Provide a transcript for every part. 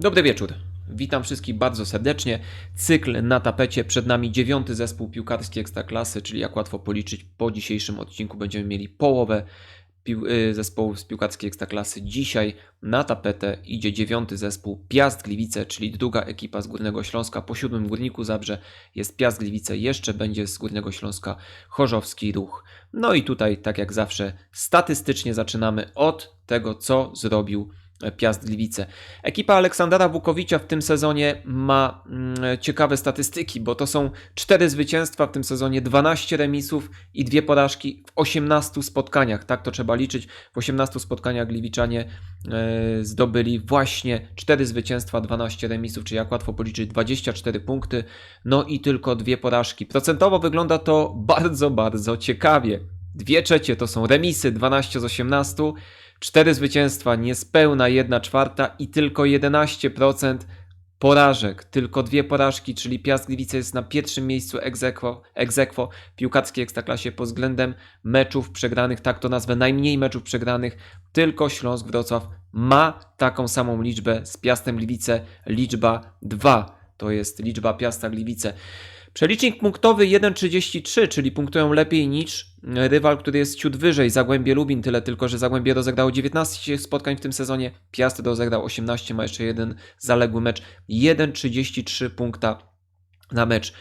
Dobry wieczór. Witam wszystkich bardzo serdecznie. Cykl na tapecie. Przed nami dziewiąty zespół piłkarski Ekstraklasy, czyli jak łatwo policzyć, po dzisiejszym odcinku będziemy mieli połowę y, zespołów z piłkarskiej Ekstraklasy. Dzisiaj na tapetę idzie dziewiąty zespół Piast Gliwice, czyli druga ekipa z Górnego Śląska. Po siódmym Górniku Zabrze jest Piast Gliwice, jeszcze będzie z Górnego Śląska Chorzowski Ruch. No i tutaj, tak jak zawsze, statystycznie zaczynamy od tego, co zrobił Piast Gliwice. Ekipa Aleksandra Wukowicza w tym sezonie ma mm, ciekawe statystyki, bo to są 4 zwycięstwa w tym sezonie, 12 remisów i dwie porażki w 18 spotkaniach. Tak to trzeba liczyć. W 18 spotkaniach Gliwiczanie e, zdobyli właśnie 4 zwycięstwa, 12 remisów, czyli jak łatwo policzyć 24 punkty, no i tylko dwie porażki. Procentowo wygląda to bardzo, bardzo ciekawie. Dwie trzecie to są remisy, 12 z 18, Cztery zwycięstwa, niespełna 1 czwarta i tylko 11% porażek. Tylko dwie porażki, czyli Piast Gliwice jest na pierwszym miejscu egzekwo, egzekwo piłkarskiej ekstraklasie pod względem meczów przegranych, tak to nazwę, najmniej meczów przegranych. Tylko Śląsk Wrocław ma taką samą liczbę z Piastem Gliwice, liczba 2. To jest liczba Piasta Gliwice. Przelicznik punktowy 1,33, czyli punktują lepiej niż rywal, który jest ciut wyżej, Zagłębie Lubin, tyle tylko, że Zagłębie rozegrało 19 spotkań w tym sezonie, Piast rozegrał 18, ma jeszcze jeden zaległy mecz, 1,33 punkta na mecz.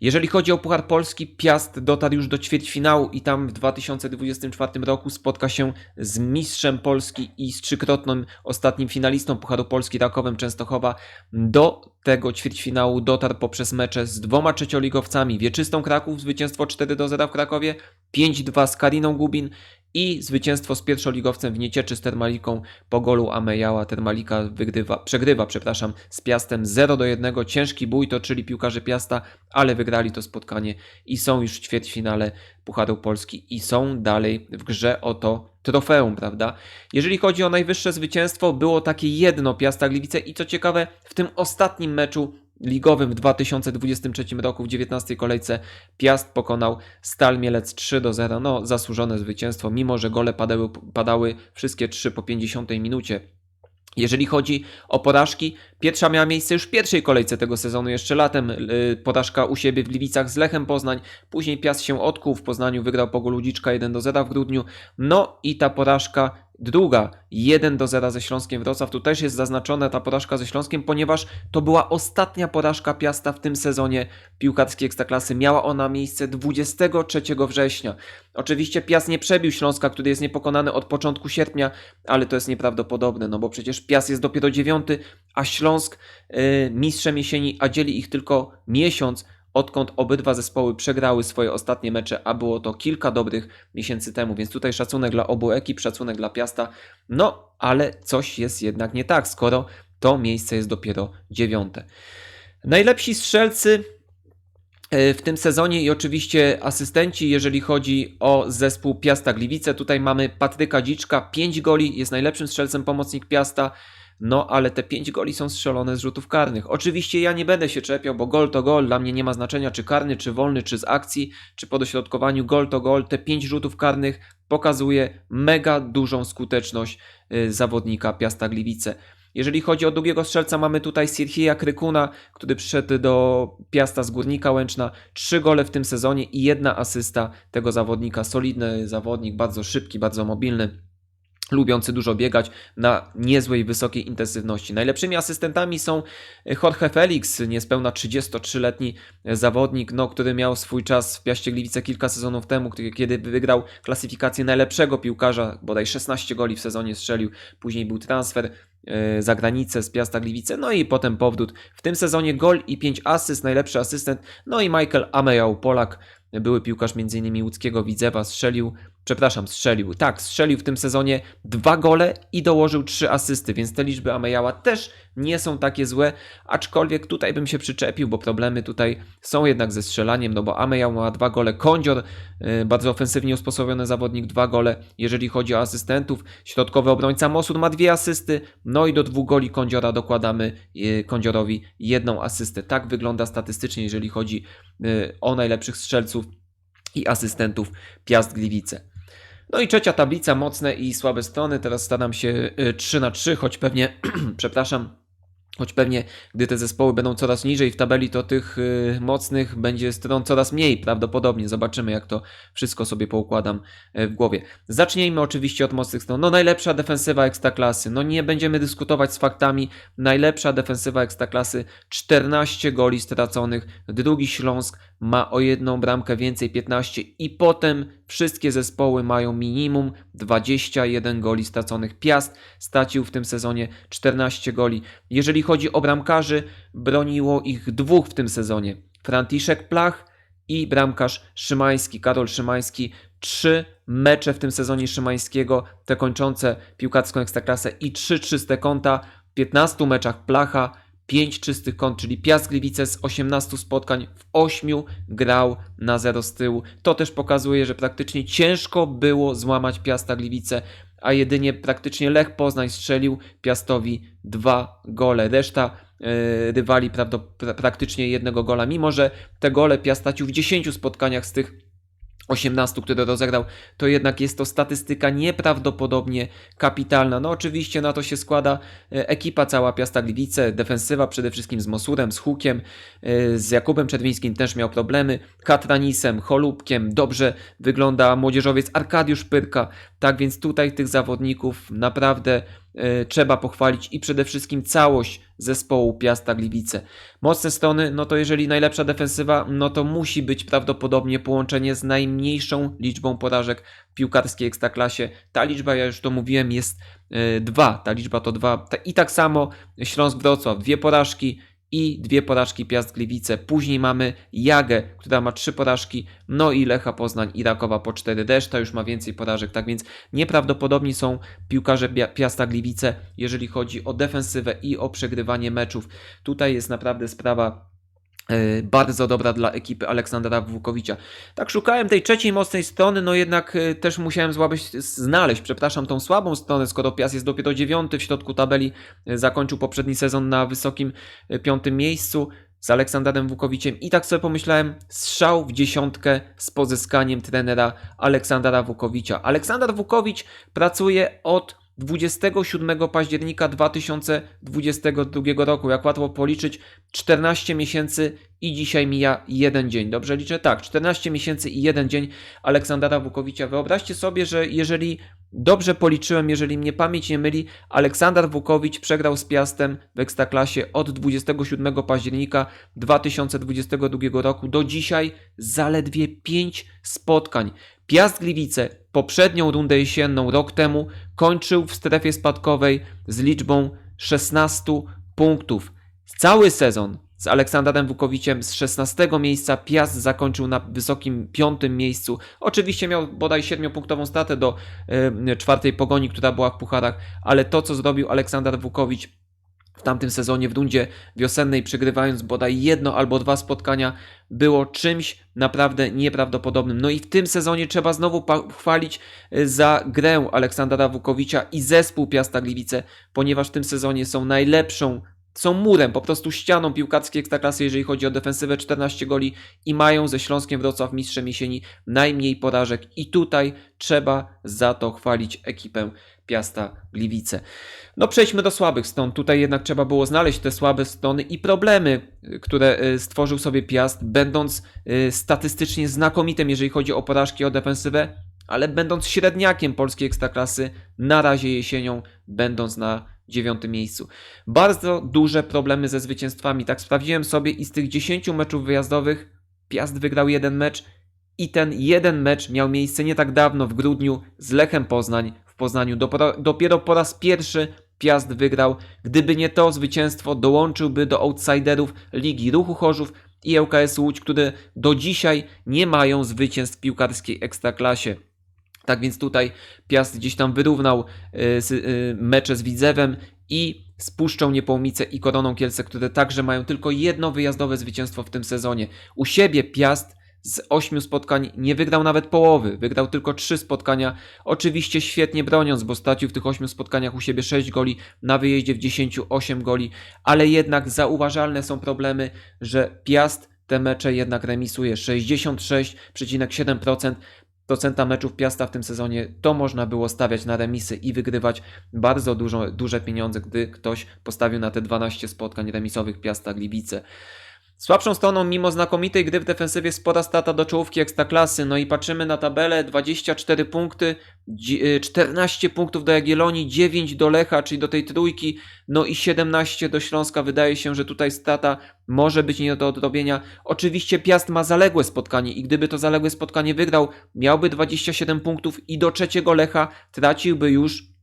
Jeżeli chodzi o Puchar Polski, Piast dotarł już do ćwierćfinału i tam w 2024 roku spotka się z mistrzem Polski i z trzykrotnym ostatnim finalistą Pucharu Polski Rakowem Częstochowa. Do tego ćwierćfinału dotarł poprzez mecze z dwoma trzecioligowcami. Wieczystą Kraków, zwycięstwo 4 do 0 w Krakowie, 5-2 z Kariną Gubin i zwycięstwo z pierwszoligowcem w Niecieczy z Termaliką po golu Amejała. Termalika wygrywa, przegrywa przepraszam, z Piastem 0 do 1. Ciężki bój toczyli piłkarze Piasta, ale wygrali to spotkanie i są już w ćwierćfinale Pucharu Polski i są dalej w grze o to trofeum, prawda? Jeżeli chodzi o najwyższe zwycięstwo, było takie jedno Piasta Gliwice i co ciekawe, w tym ostatnim meczu ligowym w 2023 roku w 19 kolejce Piast pokonał Stal Mielec 3 do 0. No, zasłużone zwycięstwo, mimo że gole padały, padały wszystkie trzy po 50 minucie. Jeżeli chodzi o porażki, pierwsza miała miejsce już w pierwszej kolejce tego sezonu, jeszcze latem. Yy, Porażka u siebie w Gliwicach z Lechem Poznań. Później Piast się odkuł, w Poznaniu wygrał po Ludziczka 1 do 0 w grudniu. No i ta porażka druga 1 do 0 ze Śląskiem Wrocław. Tu też jest zaznaczona ta porażka ze Śląskiem, ponieważ to była ostatnia porażka Piasta w tym sezonie piłkarskiej Ekstraklasy. Miała ona miejsce 23 września. Oczywiście Piast nie przebił Śląska, który jest niepokonany od początku sierpnia, ale to jest nieprawdopodobne, no bo przecież Piast jest dopiero dziewiąty, a Śląsk yy, mistrzem jesieni, a dzieli ich tylko miesiąc, odkąd obydwa zespoły przegrały swoje ostatnie mecze, a było to kilka dobrych miesięcy temu, więc tutaj szacunek dla obu ekip, szacunek dla Piasta, no ale coś jest jednak nie tak, skoro to miejsce jest dopiero dziewiąte. Najlepsi strzelcy e, w tym sezonie i oczywiście asystenci, jeżeli chodzi o zespół Piasta Gliwice. Tutaj mamy Patryka Dziczka, 5 goli, jest najlepszym strzelcem pomocnik Piasta. No, ale te 5 goli są strzelone z rzutów karnych. Oczywiście ja nie będę się czepiał, bo gol to gol, dla mnie nie ma znaczenia czy karny, czy wolny, czy z akcji, czy po dośrodkowaniu. Gol to gol. Te 5 rzutów karnych pokazuje mega dużą skuteczność y, zawodnika Piasta Gliwice. Jeżeli chodzi o drugiego strzelca, mamy tutaj Sirhija Krykuna, który przyszedł do Piasta z Górnika Łęczna. Trzy gole w tym sezonie i jedna asysta tego zawodnika. Solidny zawodnik, bardzo szybki, bardzo mobilny lubiący dużo biegać na niezłej, wysokiej intensywności. Najlepszymi asystentami są Jorge Felix, niespełna 33-letni zawodnik, no, który miał swój czas w Piaście Gliwice kilka sezonów temu, kiedy wygrał klasyfikację najlepszego piłkarza, bodaj 16 goli w sezonie strzelił, później był transfer e, za granicę z Piasta Gliwice, no i potem powrót. W tym sezonie gol i 5 asyst, najlepszy asystent, no i Michael Amejał, Polak, były piłkarz m.in. łódzkiego Widzewa, strzelił, przepraszam, strzelił, tak, strzelił w tym sezonie dwa gole i dołożył trzy asysty, więc te liczby Amejała też nie są takie złe, aczkolwiek tutaj bym się przyczepił, bo problemy tutaj są jednak ze strzelaniem, no bo Amejał ma dwa gole, Kądzior, yy, bardzo ofensywnie usposobiony zawodnik, dwa gole, jeżeli chodzi o asystentów, środkowy obrońca Mosur ma dwie asysty, no i do dwóch goli Kądziora dokładamy yy, Kądziorowi jedną asystę. Tak wygląda statystycznie, jeżeli chodzi yy, o najlepszych strzelców i asystentów Piast Gliwice. No i trzecia tablica, mocne i słabe strony. Teraz staram się y, 3 na 3, choć pewnie, przepraszam, Choć pewnie, gdy te zespoły będą coraz niżej w tabeli, to tych y, mocnych będzie stron coraz mniej prawdopodobnie. Zobaczymy, jak to wszystko sobie poukładam e, w głowie. Zacznijmy oczywiście od mocnych stron. No najlepsza defensywa Ekstraklasy. No nie będziemy dyskutować z faktami. Najlepsza defensywa Ekstraklasy. 14 goli straconych. Drugi Śląsk ma o jedną bramkę więcej, 15 i potem wszystkie zespoły mają minimum 21 goli straconych. Piast stracił w tym sezonie 14 goli. Jeżeli chodzi o bramkarzy, broniło ich dwóch w tym sezonie. Franciszek Plach i bramkarz Szymański, Karol Szymański. Trzy mecze w tym sezonie Szymańskiego, te kończące piłkarską ekstraklasę i trzy czyste konta. W 15 meczach Placha 5 czystych kąt, czyli Piast Gliwice z 18 spotkań w 8 grał na 0 z tyłu. To też pokazuje, że praktycznie ciężko było złamać Piasta Gliwice, a jedynie praktycznie Lech Poznań strzelił Piastowi dwa gole. Reszta e, rywali pra, praktycznie jednego gola, mimo że te gole Piast stracił w 10 spotkaniach z tych 18, które rozegrał, to jednak jest to statystyka nieprawdopodobnie kapitalna. No oczywiście na to się składa e, ekipa cała Piasta Gliwice, defensywa przede wszystkim z Mosurem, z Hukiem, e, z Jakubem Czerwińskim też miał problemy, Katranisem, Cholubkiem, dobrze wygląda młodzieżowiec Arkadiusz Pyrka, tak więc tutaj tych zawodników naprawdę trzeba pochwalić i przede wszystkim całość zespołu Piasta Gliwice. Mocne strony, no to jeżeli najlepsza defensywa, no to musi być prawdopodobnie połączenie z najmniejszą liczbą porażek w piłkarskiej ekstraklasie. Ta liczba, ja już to mówiłem, jest e, dwa. Ta liczba to dwa. I tak samo Śląsk Wrocław, dwie porażki i dwie porażki Piast Gliwice. Później mamy Jagę, która ma trzy porażki, no i Lecha Poznań i Rakowa po cztery. Reszta już ma więcej porażek, tak więc nieprawdopodobni są piłkarze Piasta Gliwice, jeżeli chodzi o defensywę i o przegrywanie meczów. Tutaj jest naprawdę sprawa bardzo dobra dla ekipy Aleksandra Włukowicza. Tak szukałem tej trzeciej mocnej strony, no jednak e, też musiałem złabyć, znaleźć, przepraszam, tą słabą stronę, skoro Piast jest dopiero dziewiąty w środku tabeli, e, zakończył poprzedni sezon na wysokim e, piątym miejscu z Aleksandraem Wukowiciem i tak sobie pomyślałem, strzał w dziesiątkę z pozyskaniem trenera Aleksandra Wukowicza. Aleksander Wukowicz pracuje od 27 października 2022 roku. Jak łatwo policzyć, 14 miesięcy i dzisiaj mija jeden dzień. Dobrze liczę? Tak, 14 miesięcy i jeden dzień Aleksandra Wukowicza. Wyobraźcie sobie, że jeżeli dobrze policzyłem, jeżeli mnie pamięć nie myli, Aleksander Wukowicz przegrał z Piastem w Ekstraklasie od 27 października 2022 roku do dzisiaj zaledwie 5 spotkań. Piast Gliwice poprzednią rundę jesienną rok temu kończył w strefie spadkowej z liczbą 16 punktów. Cały sezon z Aleksandrem Wukowiciem z 16 miejsca Piast zakończył na wysokim piątym miejscu. Oczywiście miał bodaj 7-punktową stratę do y, czwartej pogoni, która była w pucharach, ale to co zrobił Aleksander Wukowicz w tamtym sezonie w rundzie wiosennej, przegrywając bodaj jedno albo dwa spotkania, było czymś naprawdę nieprawdopodobnym. No i w tym sezonie trzeba znowu chwalić za grę Aleksandra Wukowicza i zespół Piasta Gliwice, ponieważ w tym sezonie są najlepszą są murem, po prostu ścianą piłkarskiej ekstraklasy, jeżeli chodzi o defensywę 14 goli i mają ze Śląskiem Wrocław mistrzem jesieni najmniej porażek i tutaj trzeba za to chwalić ekipę Piasta Gliwice. No przejdźmy do słabych stron. Tutaj jednak trzeba było znaleźć te słabe strony i problemy, które y, stworzył sobie Piast, będąc y, statystycznie znakomitym, jeżeli chodzi o porażki o defensywę, ale będąc średniakiem polskiej ekstraklasy, na razie jesienią, będąc na dziewiątym miejscu. Bardzo duże problemy ze zwycięstwami. Tak sprawdziłem sobie i z tych 10 meczów wyjazdowych Piast wygrał jeden mecz i ten jeden mecz miał miejsce nie tak dawno w grudniu z Lechem Poznań w Poznaniu. Dopiero, dopiero po raz pierwszy Piast wygrał. Gdyby nie to zwycięstwo, dołączyłby do outsiderów Ligi Ruchu Chorzów i ŁKS Łódź, które do dzisiaj nie mają zwycięstw piłkarskiej ekstraklasie. Tak więc tutaj Piast gdzieś tam wyrównał y, y, mecze z Widzewem i z Puszczą Niepołomice i Koroną Kielce, które także mają tylko jedno wyjazdowe zwycięstwo w tym sezonie. U siebie Piast z ośmiu spotkań nie wygrał nawet połowy, wygrał tylko trzy spotkania. Oczywiście świetnie broniąc, bo stracił w tych ośmiu spotkaniach u siebie 6 goli, na wyjeździe w 10 8 goli, ale jednak zauważalne są problemy, że Piast te mecze jednak remisuje 66,7%. Procenta meczów Piasta w tym sezonie, to można było stawiać na remisy i wygrywać bardzo dużo, duże pieniądze, gdy ktoś postawił na te 12 spotkań remisowych Piasta Gliwice. Słabszą stroną, mimo znakomitej gry w defensywie, spora strata do czołówki ekstraklasy. No i patrzymy na tabelę: 24 punkty, dzi- y, 14 punktów do Jagiellonii, 9 do Lecha, czyli do tej trójki, no i 17 do Śląska. Wydaje się, że tutaj strata może być nie do odrobienia. Oczywiście Piast ma zaległe spotkanie i gdyby to zaległe spotkanie wygrał, miałby 27 punktów i do trzeciego Lecha traciłby już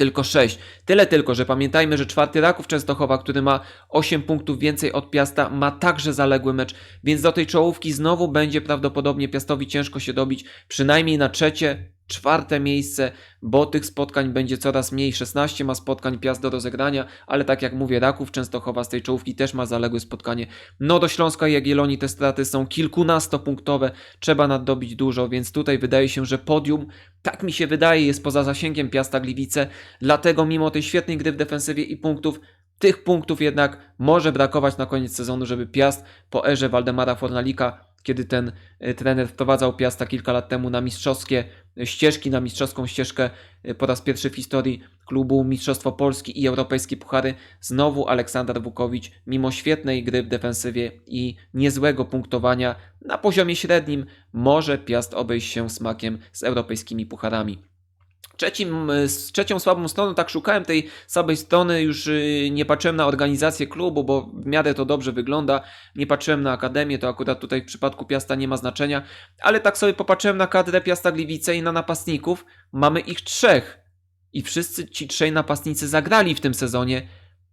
tylko 6. Tyle tylko, że pamiętajmy, że czwarty Raków Częstochowa, który ma 8 punktów więcej od Piasta, ma także zaległy mecz, więc do tej czołówki znowu będzie prawdopodobnie Piastowi ciężko się dobić, przynajmniej na trzecie, czwarte miejsce, bo tych spotkań będzie coraz mniej. 16 ma spotkań Piast do rozegrania, ale tak jak mówię, Raków Częstochowa z tej czołówki też ma zaległe spotkanie. No do Śląska i Jagiellonii te straty są kilkunastopunktowe, trzeba naddobić dużo, więc tutaj wydaje się, że podium, tak mi się wydaje, jest poza zasięgiem Piasta Gliwice, dlatego mimo tej świetnej gry w defensywie i punktów, tych punktów jednak może brakować na koniec sezonu, żeby Piast po erze Waldemara Fornalika, kiedy ten y, trener wprowadzał Piasta kilka lat temu na mistrzowskie ścieżki, na mistrzowską ścieżkę y, po raz pierwszy w historii klubu Mistrzostwo Polski i Europejskie Puchary, znowu Aleksander Wukowicz, mimo świetnej gry w defensywie i niezłego punktowania na poziomie średnim, może Piast obejść się smakiem z europejskimi pucharami. Trzecim, y, z trzecią słabą stroną, tak szukałem tej słabej strony, już y, nie patrzyłem na organizację klubu, bo w miarę to dobrze wygląda. Nie patrzyłem na akademię, to akurat tutaj w przypadku Piasta nie ma znaczenia, ale tak sobie popatrzyłem na kadrę Piasta Gliwice i na napastników. Mamy ich trzech. I wszyscy ci trzej napastnicy zagrali w tym sezonie.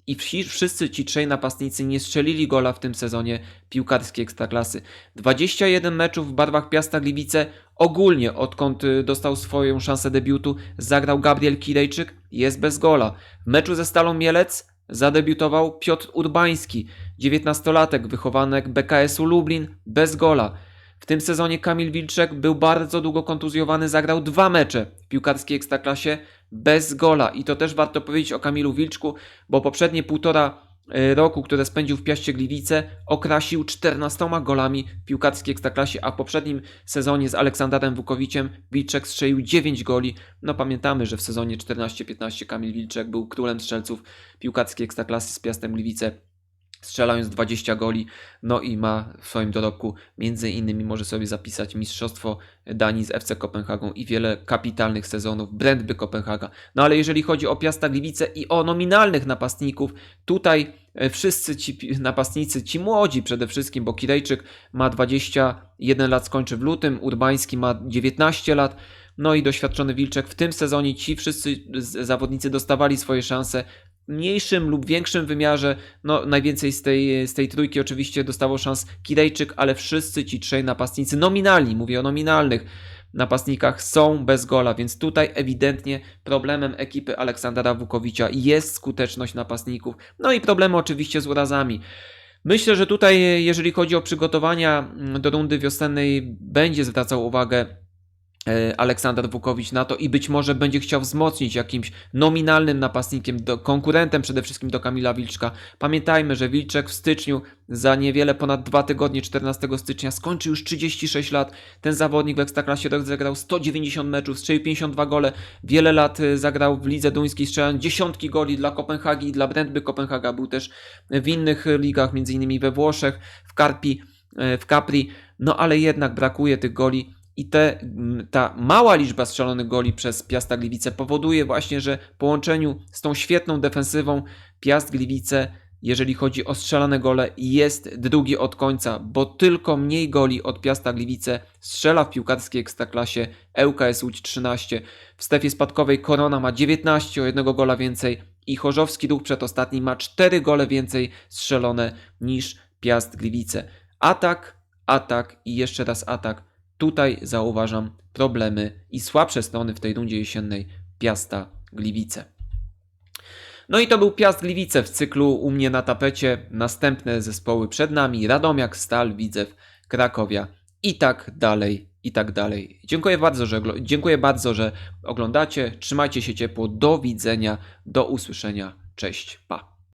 I wszyscy ci trzej napastnicy nie strzelili gola w tym sezonie piłkarskiej ekstraklasy. 21 meczów w barwach Piasta Gliwice ogólnie, odkąd y, dostał swoją szansę debiutu, zagrał Gabriel Kirejczyk, jest bez gola. W meczu ze Stalą Mielec zadebiutował Piotr Urbański, 19-latek, wychowanek BKS-u Lublin, bez gola. W tym sezonie Kamil Wilczek był bardzo długo kontuzjowany, zagrał dwa mecze w piłkarskiej ekstraklasie bez gola. I to też warto powiedzieć o Kamilu Wilczku, bo poprzednie półtora e, roku, które spędził w Piaście Gliwice, okrasił 14 golami w piłkarskiej ekstraklasie, a w poprzednim sezonie z Aleksanderem Wukowiciem Wilczek strzelił 9 goli. No pamiętamy, że w sezonie 14-15 Kamil Wilczek był królem strzelców piłkarskiej ekstraklasy z Piastem Gliwice strzelając 20 goli, no i ma w swoim dorobku między innymi może sobie zapisać Mistrzostwo Danii z FC Kopenhagą i wiele kapitalnych sezonów Brentby Kopenhaga. No ale jeżeli chodzi o Piasta Gliwice i o nominalnych napastników, tutaj e, wszyscy ci napastnicy, ci młodzi przede wszystkim, bo Kirejczyk ma 21 lat, skończy w lutym, Urbański ma 19 lat, no i doświadczony Wilczek. W tym sezonie ci wszyscy zawodnicy dostawali swoje szanse mniejszym lub większym wymiarze. No, najwięcej z tej, z tej trójki oczywiście dostało szans Kirejczyk, ale wszyscy ci trzej napastnicy nominalni, mówię o nominalnych napastnikach, są bez gola, więc tutaj ewidentnie problemem ekipy Aleksandra Wukowicza jest skuteczność napastników. No i problemy oczywiście z urazami. Myślę, że tutaj, jeżeli chodzi o przygotowania do rundy wiosennej, będzie zwracał uwagę Aleksander Wukowicz na to i być może będzie chciał wzmocnić jakimś nominalnym napastnikiem, do, konkurentem przede wszystkim do Kamila Wilczka. Pamiętajmy, że Wilczek w styczniu za niewiele ponad dwa tygodnie, 14 stycznia, skończy już 36 lat. Ten zawodnik w Ekstraklasie rozegrał 190 meczów, strzelił 52 gole, wiele lat y, zagrał w lidze duńskiej, strzelając dziesiątki goli dla Kopenhagi i dla Brentby Kopenhaga. Był też w innych ligach, innymi we Włoszech, w Carpi, y, w Capri, no ale jednak brakuje tych goli. I te, ta mała liczba strzelonych goli przez Piasta Gliwice powoduje właśnie, że w połączeniu z tą świetną defensywą Piast Gliwice, jeżeli chodzi o strzelane gole, jest drugi od końca, bo tylko mniej goli od Piasta Gliwice strzela w piłkarskiej ekstraklasie ŁKS Łódź 13. W strefie spadkowej Korona ma 19, o jednego gola więcej i Chorzowski Duch przedostatni ma 4 gole więcej strzelone niż Piast Gliwice. Atak, atak i jeszcze raz atak. Tutaj zauważam problemy i słabsze strony w tej rundzie jesiennej Piasta Gliwice. No i to był Piast Gliwice w cyklu u mnie na tapecie. Następne zespoły przed nami: Radomiak, Stal, Widzew, Krakowia i tak dalej, i tak dalej. Dziękuję bardzo, że, dziękuję bardzo, że oglądacie. Trzymajcie się ciepło. Do widzenia, do usłyszenia. Cześć, pa.